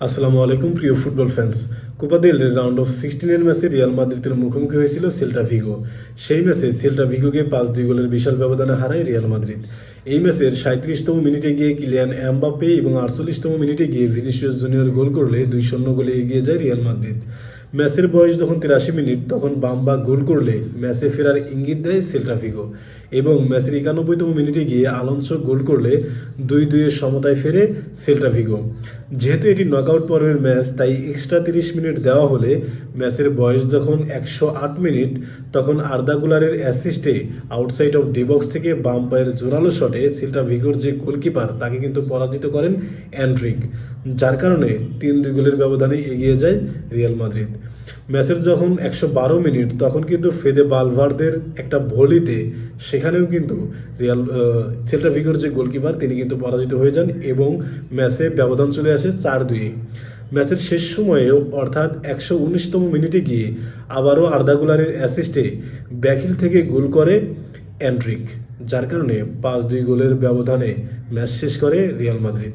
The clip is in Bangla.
আসসালামু আলাইকুম, প্রিয় football fans Copa del round of সিক্সটিনের ম্যাচে রিয়াল মাদ্রিদের মুখোমুখি হয়েছিল সেল্টা ভিগো সেই ম্যাচে সেল্টা ভিগোকে পাঁচ দুই গোলের বিশাল ব্যবধানে হারায় রিয়াল মাদ্রিদ এই ম্যাচের সাঁত্রিশতম মিনিটে গিয়ে কিলিয়ান অ্যাম্বাপে এবং আটচল্লিশতম মিনিটে গিয়ে ভিনিসিয়াস জুনিয়র গোল করলে দুই শূন্য গোলে এগিয়ে যায় রিয়াল মাদ্রিদ ম্যাচের বয়স যখন তিরাশি মিনিট, তখন বাম্বা গোল করলে ম্যাচে ফেরার ইঙ্গিত দেয় সেল্টা ভিগো। এবং ম্যাচের একানব্বইতম মিনিটে গিয়ে আলোনসো গোল করলে দুই দুইয়ের সমতায় ফেরে সেল্টা ভিগো। যেহেতু এটি নকআউট পর্বের ম্যাচ, তাই এক্সট্রা তিরিশ মিনিট দেওয়া হলে ম্যাচের বয়স যখন একশো আট মিনিট, তখন আর্দা গুলারের অ্যাসিস্টে আউটসাইড অফ ডিবক্স থেকে বাম পায়ের জোরালো শটে সেল্টা ভিগোর যে গোলকিপার, তাকে কিন্তু পরাজিত করেন অ্যান্ড্রিক। যার কারণে তিন দুই গোলের ব্যবধানে এগিয়ে যায় রিয়াল মাদ্রিদ। ম্যাচের যখন একশো বারো মিনিট, তখন কিন্তু ফেদে বালভারদের একটা ভলিতে সেখানেও কিন্তু রিয়াল সেল্টা ভিগোর যে গোলকিপার তিনি কিন্তু পরাজিত হয়ে যান এবং ম্যাচে ব্যবধান চলে আসে চার দুয়ে ম্যাচের শেষ সময়েও, অর্থাৎ একশো উনিশতম মিনিটে গিয়ে আবারও আর্দাগুলারের অ্যাসিস্টে ব্যাকিল থেকে গোল করে অ্যান্ড্রিক যার কারণে পাঁচ দুই গোলের ব্যবধানে ম্যাচ শেষ করে রিয়াল মাদ্রিদ